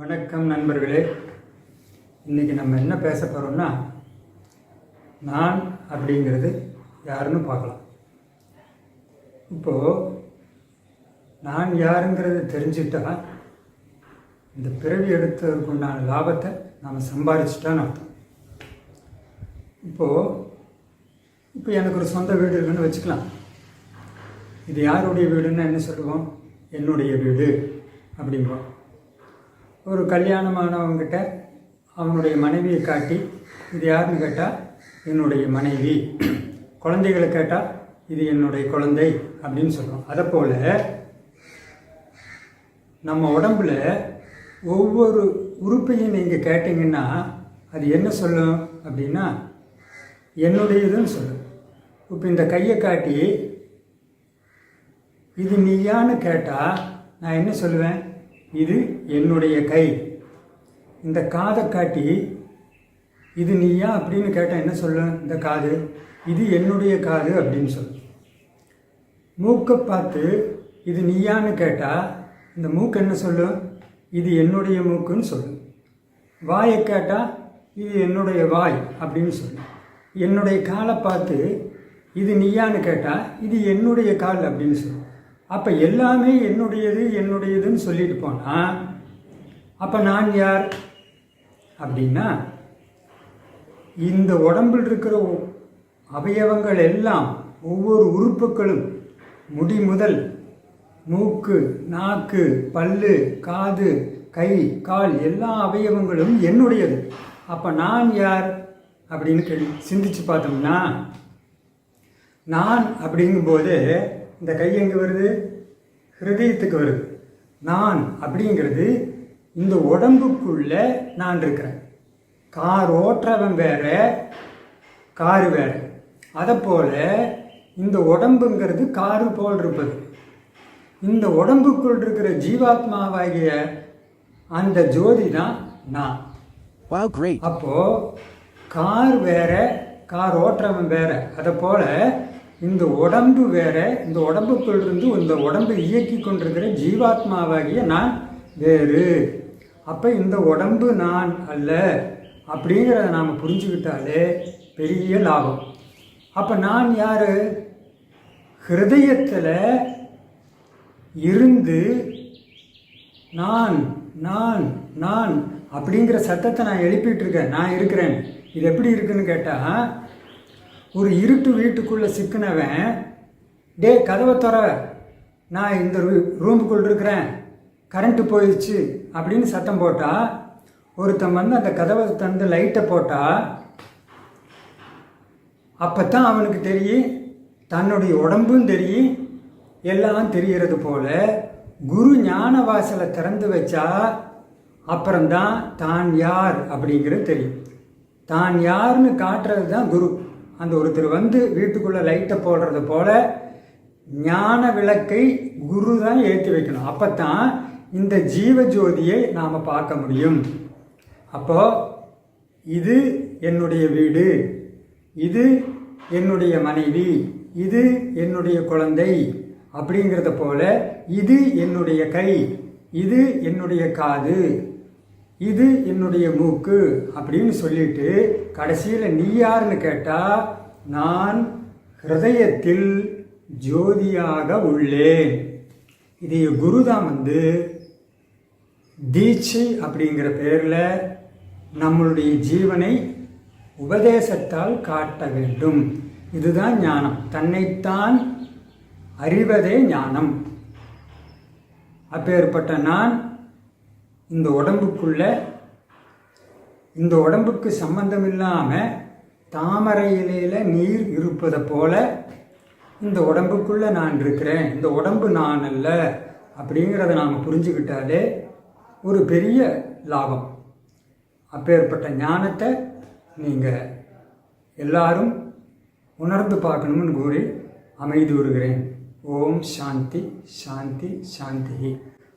வணக்கம் நண்பர்களே. இன்றைக்கி நம்ம என்ன பேச போகிறோம்னா நான் அப்படிங்கிறது யாருன்னு பார்க்கலாம். இப்போது நான் யாருங்கிறது தெரிஞ்சுட்டா இந்த பிறவி எடுத்ததுக்கு உண்டான லாபத்தை நாம் சம்பாதிச்சிட்டான்னு அர்த்தம். இப்போது இப்போ எனக்கு ஒரு சொந்த வீடு இருக்குன்னு வச்சுக்கலாம். இது யாருடைய வீடுன்னா என்ன சொல்லுவோம்? என்னுடைய வீடு அப்படிம்போம் ஒரு கல்யாணமானவங்கிட்ட அவனுடைய மனைவியை காட்டி இது யாருன்னு கேட்டால் என்னுடைய மனைவி. குழந்தைகளை கேட்டால் இது என்னுடைய குழந்தை அப்படின்னு சொல்கிறோம் அதை போல் நம்ம உடம்புல ஒவ்வொரு உறுப்பையும் நீங்கள் கேட்டிங்கன்னா அது என்ன சொல்லும் அப்படின்னா என்னுடையதுன்னு சொல்லும். இப்போ இந்த கையை காட்டி இது நீயான்னு கேட்டால் நான் என்ன சொல்லுவேன்? இது என்னுடைய கை. இந்த காதை காட்டி இது நீயா அப்படின்னு கேட்டால் என்ன சொல்ல? இந்த காது. இது என்னுடைய காது அப்படின்னு சொல்லும் மூக்கை பார்த்து இது நீயான்னு கேட்டால் இந்த மூக்கு என்ன சொல்லும் இது என்னுடைய மூக்குன்னு சொல்லும் வாயை கேட்டால் இது என்னுடைய வாய் அப்படின்னு சொல்லும் என்னுடைய காலை பார்த்து இது நீயான்னு கேட்டால் இது என்னுடைய கால் அப்படின்னு சொல்லும் அப்போ எல்லாமே என்னுடையது என்னுடையதுன்னு சொல்லிட்டு போனால் அப்போ நான் யார்? அப்படின்னா இந்த உடம்பில் இருக்கிற அவயவங்கள் எல்லாம் ஒவ்வொரு உறுப்புகளும் முடி முதல் மூக்கு நாக்கு பல்லு காது கை கால் எல்லா அவயவங்களும் என்னுடையது. அப்போ நான் யார்? அப்படின்னு கேள்வி சிந்திச்சு பார்த்தோம்னா நான் அப்படிங்கும்போது இந்த கை எங்கே வருது? ஹிருதயத்துக்கு வருது. நான் அப்படிங்கிறது இந்த உடம்புக்குள்ள நான் இருக்கிறேன். கார் ஓட்டுறவன் வேற காரு வேற. அதை போல இந்த உடம்புங்கிறது காரு போல் இருப்பது. இந்த உடம்புக்குள் இருக்கிற ஜீவாத்மாவாகிய அந்த ஜோதி தான் நான். Wow, great. அப்போ கார் வேற கார் ஓட்டுறவன் வேற. அதை போல இந்த உடம்பு வேற இந்த உடம்புக்குள் இருந்து இந்த உடம்பு இயக்கி கொண்டிருக்கிற ஜீவாத்மாவாகிய நான் வேறு. அப்போ இந்த உடம்பு நான் அல்ல அப்படிங்கிறத நாம் புரிஞ்சுக்கிட்டாலே பெரிய லாபம். அப்போ நான் யார்? ஹிருதயத்தில் இருந்து நான் நான் நான் அப்படிங்கிற சத்தத்தை நான் எழுப்பிட்டு இருக்கேன் நான் இருக்கிறேன். இது எப்படி இருக்குன்னு கேட்டால் ஒரு இருட்டு வீட்டுக்குள்ளே சிக்கினவன் டே கதவை திற நான் இந்த ரூ- ரூமுக்குள்ள இருக்கிறேன். கரண்ட்டு போயிடுச்சு அப்படின்னு சத்தம் போட்டால் ஒருத்தன் வந்து அந்த கதவை தந்து லைட்டை போட்டால் அப்போ தான் அவனுக்கு தெரியும் தன்னுடைய உடம்பும் தெரியும் எல்லாம் தெரிகிறது போல குரு ஞான வாசலை திறந்து வச்சா அப்புறம்தான் தான் யார் அப்படிங்கிறது தெரியும். தான் யாருன்னு காட்டுறது தான் குரு. அந்த ஒருத்தர் வந்து வீட்டுக்குள்ளே லைட்டை போடுறது போல் ஞான விளக்கை குரு தான் ஏற்றி வைக்கணும். அப்போ தான் இந்த ஜீவ ஜோதியை நாம் பார்க்க முடியும். அப்போது இது என்னுடைய வீடு இது என்னுடைய மனைவி இது என்னுடைய குழந்தை அப்படிங்கிறத போல இது என்னுடைய கை இது என்னுடைய காது. இது என்னுடைய மூக்கு அப்படின்னு சொல்லிட்டு கடைசியில் நீ யாருன்னு கேட்டால் நான் ஹிருதயத்தில் ஜோதியாக உள்ளேன். இது குரு தான் வந்து தீட்சை அப்படிங்கிற பேரில் நம்மளுடைய ஜீவனை உபதேசத்தால் காட்ட வேண்டும். இதுதான் ஞானம். தன்னைத்தான் அறிவதே ஞானம். அப்பேற்பட்ட நான் இந்த உடம்புக்குள்ள இந்த உடம்புக்கு சம்பந்தம் இல்லாமல் தாமரை இலையில் நீர் இருப்பதை போல இந்த உடம்புக்குள்ளே நான் இருக்கிறேன். இந்த உடம்பு நான் அல்ல அப்படிங்கிறத நாம் புரிஞ்சுக்கிட்டாலே ஒரு பெரிய லாபம். அப்பேற்பட்ட ஞானத்தை நீங்கள் எல்லாரும் உணர்ந்து பார்க்கணும்னு கூறி அமைதி வருகிறேன் ஓம் சாந்தி சாந்தி சாந்தி